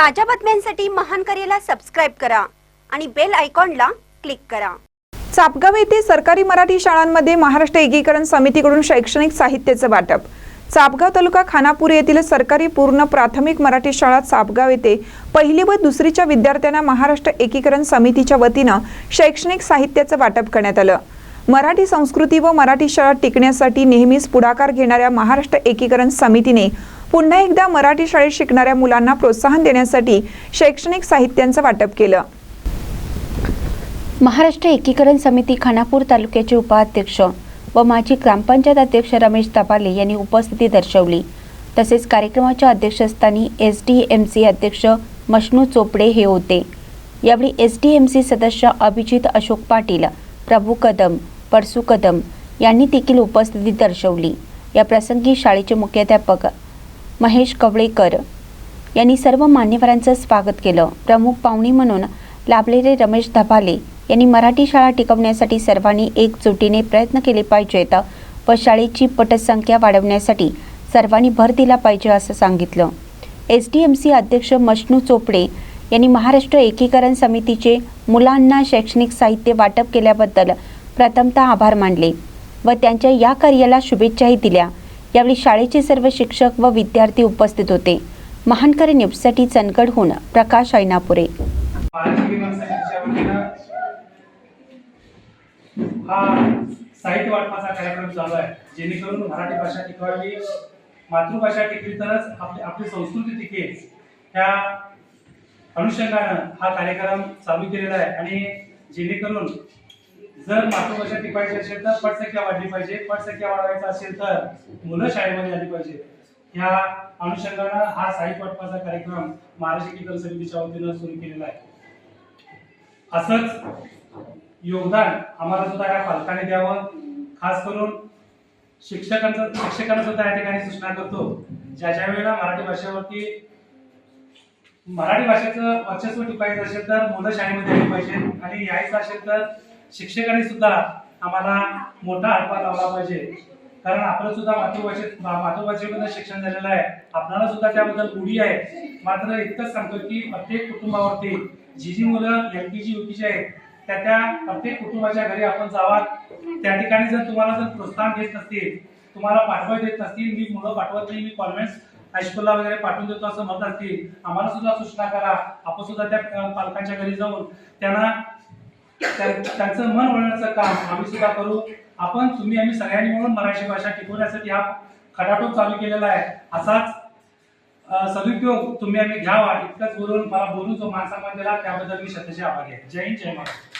ताज्या बातम्यांसाठी महान करेला सबस्क्राईब करा आणि बेल आयकॉनला क्लिक करा. चापगाव येथे सरकारी मराठी शाळांमध्ये महाराष्ट्र एकीकरण समितीकडून शैक्षणिक साहित्याचं वाटप. चापगाव तालुका खानापूर येथील सरकारी पूर्ण प्राथमिक मराठी शाळा चापगाव येथे पहिली व दुसरीच्या विद्यार्थ्यांना महाराष्ट्र एकीकरण समितीच्या वतीनं शैक्षणिक साहित्याचं वाटप करण्यात आलं. मराठी संस्कृती व मराठी शाळा टिकण्यासाठी नेहमीच पुढाकार घेणाऱ्या महाराष्ट्र एकीकरण समितीने पुन्हा एकदा मराठी शाळेत शिकणाऱ्या मुलांना प्रोत्साहन देण्यासाठी शैक्षणिक साहित्यांचं वाटप केलं. महाराष्ट्र एकीकरण समिती खानापूर तालुक्याचे उपाध्यक्ष व माजी ग्रामपंचायत अध्यक्ष रमेश तपाले यांनी उपस्थिती दर्शवली. तसेच कार्यक्रमाच्या अध्यक्षस्थानी एस डी एम सी अध्यक्ष मशनू चोपडे हे होते. यावेळी एस डी एम सी सदस्य अभिजित अशोक पाटील प्रभू कदम परसू कदम यांनी देखील उपस्थिती दर्शवली. या प्रसंगी शाळेचे मुख्याध्यापक महेश कवळेकर यांनी सर्व मान्यवरांचं स्वागत केलं. प्रमुख पाहुणी म्हणून लाभलेले रमेश धबाले यांनी मराठी शाळा टिकवण्यासाठी सर्वांनी एकजुटीने प्रयत्न केले पाहिजेत व शाळेची पटसंख्या वाढवण्यासाठी सर्वांनी भर दिला पाहिजे असं सांगितलं. एस डी एम सी अध्यक्ष मष्णू चोपडे यांनी महाराष्ट्र एकीकरण समितीचे मुलांना शैक्षणिक साहित्य वाटप केल्याबद्दल प्रथमतः आभार मानले व त्यांच्या या कार्याला शुभेच्छाही दिल्या. यावेळी शाळेचे सर्व शिक्षक व विद्यार्थी उपस्थित होते. महानकरी न्यूजसाठी चंदगडहून प्रकाश ऐनापुरे. हा साहित्य वाटपाचा कार्यक्रम चालू आहे. जेणेकरून मराठी भाषा टिकवावी मातृभाषा टिकली तरच आपली आपली संस्कृती टिकेल. त्या अनुषंगानं हा कार्यक्रम चालू केलेला आहे. आणि जेणेकरून जर मातृभाषा टिपायची असेल तर पटसंख्या वाढली पाहिजे. पटसंख्या वाढवायचा असेल तर मुलं शाळेमध्ये आली पाहिजे. ह्या अनुषंगानं हा साहित्य वाटपाचा कार्यक्रम महाराष्ट्र एकीकरण समितीच्या वतीनं सुरू केलेला आहे. असंच योगदान आम्हाला सुद्धा या पालकांनी द्यावं. खास करून शिक्षकांचं शिक्षकांना सुद्धा या ठिकाणी सूचना करतो. ज्या ज्या वेळेला मराठी भाषेवरती मराठी भाषेचं वर्चस्व टिपायचं असेल तर मुलं शाळेमध्ये आली पाहिजे आणि यायचं असेल तर शिक्षकांनी सुद्धा आम्हाला मोठा हातभार लावला पाहिजे. कारण आपलं सुद्धा मातृभाषेत मातृभाषेमध्ये शिक्षण झालेलं आहे. आपल्याला सुद्धा त्याबद्दल उडी आहे. मात्र इतकंच सांगतो की प्रत्येक कुटुंबावरती जी जी मुलं L P G U G आहेत त्या त्या प्रत्येक कुटुंबाच्या घरी आपण जावा त्या ठिकाणी जर तुम्हाला जर प्रोत्साहन देत नसतील तुम्हाला पाठवत देत नसतील मी मुलं पाठवत नाही मी कॉन्व्हेंट्स हायस्कूलला वगैरे पाठवून देतो असं म्हणत असतील आम्हाला सुद्धा सूचना करा. आपण सुद्धा त्या पालकांच्या घरी जाऊन त्यांना त्यांचं मन वळण्याचं काम आम्ही सुद्धा करू. आपण तुम्ही आम्ही सगळ्यांनी मिळून मराठी भाषा टिकवण्यासाठी हा खटाटोप चालू केलेला आहे. असाच सदुपयोग तुम्ही आम्ही घ्यावा इतकंच बोलून मला बोलून जो मान सन्मान दिला त्याबद्दल मी श्रद्धेचे आभारी आहे. जय हिंद जय महाराष्ट्र.